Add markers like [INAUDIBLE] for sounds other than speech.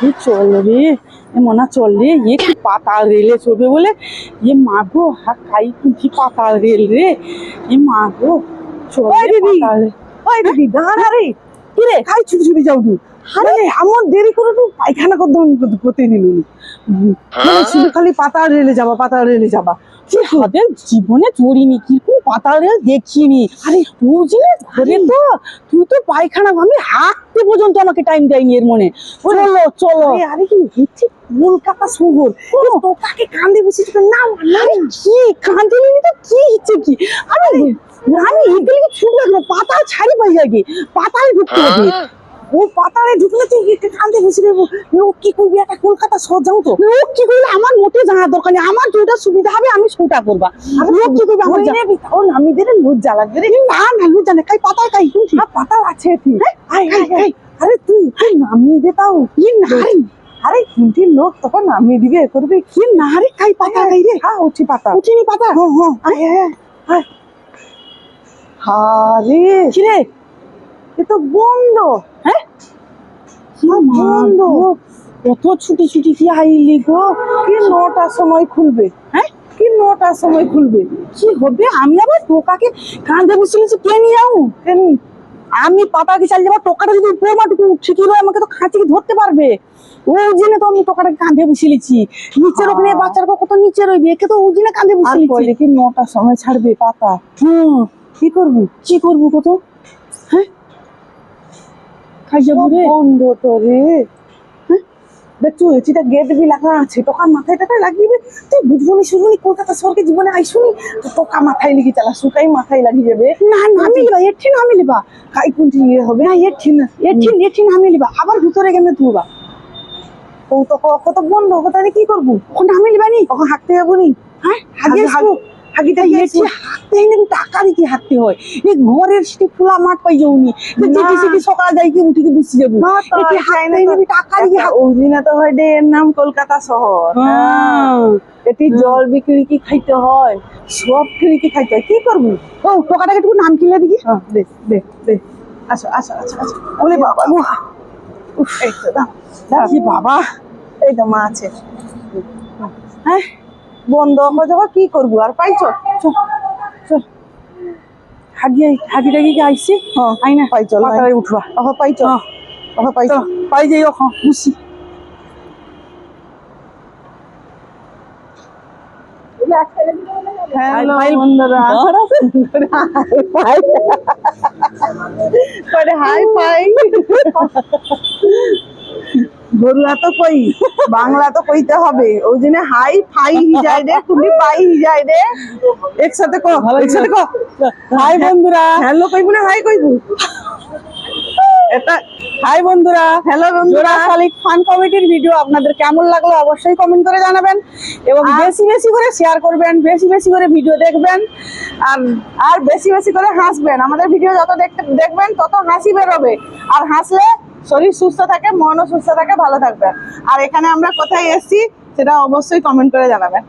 এ চল রে এ মনে চল রে এ কি পাতাল রেলে চলবে বলে এ মাগো হা খাই কি পাতাল রেল রে এ মাগো চল। পাতাল। ওই দিদি দাঁড়া রে কি রে খাই ছুটি ছুটি যাও তুই। আরে এমন দেরি করে তুই পায়খানা করতে করতে নিল শুধু খালি পাতা রেলে যাবা পাতা রেলে যাবা। কি হবে জীবনে চড়িনি কীরকম পাতাল রেল দেখিনি। আরে বুঝলে ঘরে তো তুই তো পায়খানা আমি হাঁটতে পর্যন্ত আমাকে টাইম দেয়নি এর মনে। চলো চলো। আরে কি হচ্ছে? কলকাতা শহর। তোকাকে কান্দে বসে না না। কি কাঁদে নিনি তো? কি হচ্ছে কি? আরে আমি লাগল? পাতাল ছাড়ি পাই যাবে। পাতাল ঢুকতে হবে। ও পাতারে ঢুকলে তুই কান্দে বসে দেবো। লোক কি করবি? একটা কলকাতা শহর যাও তো। লোক কি করবে? আমার মোটে জানার দরকার নেই। আমার যেটা সুবিধা হবে আমি সেটা করবা। লোক কি করবে? আমার নামিদের লজ্জা লাগবে রে। না না লোক জানে কাই পাতাল কাই আর পাতা আছে ঠিক আয় আয় আরে তুই তুই নামিয়ে দে তাও। কি না আরে তিনটি লোক তখন নামিয়ে দিবে করবে। কি না রে কাই পাতাল কাই রে হ্যাঁ উঠি পাতা উঠিনি পাতা হ্যাঁ হ্যাঁ আয় আয় আয়। আরে এ তো বন্ধ। হ্যাঁ? কি বন্ধ। কত ছুটি ছুটি কি আইলি গো? কি নটার সময় খুলবে? হ্যাঁ? কি নটার সময় খুলবে? কি হবে? আমি আবার টোকাকে কাঁধে কে নিয়ে যাও কেন আমি পাতাকে চালিয়ে যাব টোকাটা যদি উপর মাটুকু উঠে কি আমাকে তো খাঁচিকে ধরতে পারবে? ও জেনে তো আমি টোকাটাকে কাঁধে বসিয়েছি নিচের ওখানে। বাচ্চার কত নিচে রইবে? একে তো ও জেনে কাঁধে বসিয়েছি কি নটার সময় ছাড়বে পাতা? হুম। কি করবি? কি করব কত হ্যাঁ? খাই যাব রে বন্ধ তো রে হ্যাঁ? দেখছ এচিটা গেট বি লাগা আছে টোকা মাথায় টাকায় লাগিয়ে তুই বুঝবনি শুনবনি কলকাতা শহরকে জীবনে আইসুনি? তো টোকা মাথায় লিখে চালা সুকাই মাথায় যাবে। না না মিলবা এঠি না মিলবা কাই কোনটি ইয়ে হবে। না এঠি না এঠি এঠি না মিলবা আবার ভিতরে গেলে তুলবা? ও তো কত বন্ধ কথা কি করব? ওখানে হাঁটতে যাব নি। হ্যাঁ আসব। হাঁটতে হয় টাকা হাঁটতে হয়? এই ঘরের সেটি খোলা মাঠ পাই যাওনি। যেটি সেটি সকাল যাই কি উঠে যাব। এটি হাঁটতে। টাকা দিয়ে হয় ডে এর নাম কলকাতা শহর। হ্যাঁ। এটি জল বিক্রি কি খাইতে হয়? সব কিনে কি খাইতে হয়? কি করব? ও টোকাটাকে একটু নাম কিনলে দেখি। হ্যাঁ দে দে আসো ওলে বাবা। গো এই তো বাবা। এই তো মা আছে। হ্যাঁ? বন্ধ। হয়ে যাব কি করব? আর পাইছো হাগি হাগি টাগি আইসি? হ্যাঁ আই না? পাইছো উঠবা। অহ পাইছো হ্যাঁ। অহ পাইছো পাই যাই ওখান বুঝছি হাই, পাই। [LAUGHS] ঘরুয়া তো কই বাংলা তো কইতে হবে। ওই জন্য হাই ফাই হিজাই রে তুমি পাই হিজাই রে। একসাথে কো একসাথে কো। হাই বন্ধুরা। হ্যালো কইবু না হাই কইবু? এটা হাই বন্ধুরা। হ্যালো বন্ধুরা। শালিক ফান কমিটির ভিডিও আপনাদের কেমন লাগল অবশ্যই কমেন্ট করে জানাবেন এবং বেশি বেশি করে শেয়ার করবেন বেশি বেশি করে ভিডিও দেখবেন আর আর বেশি বেশি করে হাসবেন। আমাদের ভিডিও যত দেখতে দেখবেন তত হাসি বেরোবে। আর হাসলে শরীর সুস্থ থাকে, মনও সুস্থ থাকে, ভালো থাকবে। আর এখানে আমরা কোথায় এসেছি সেটা অবশ্যই কমেন্ট করে জানাবেন।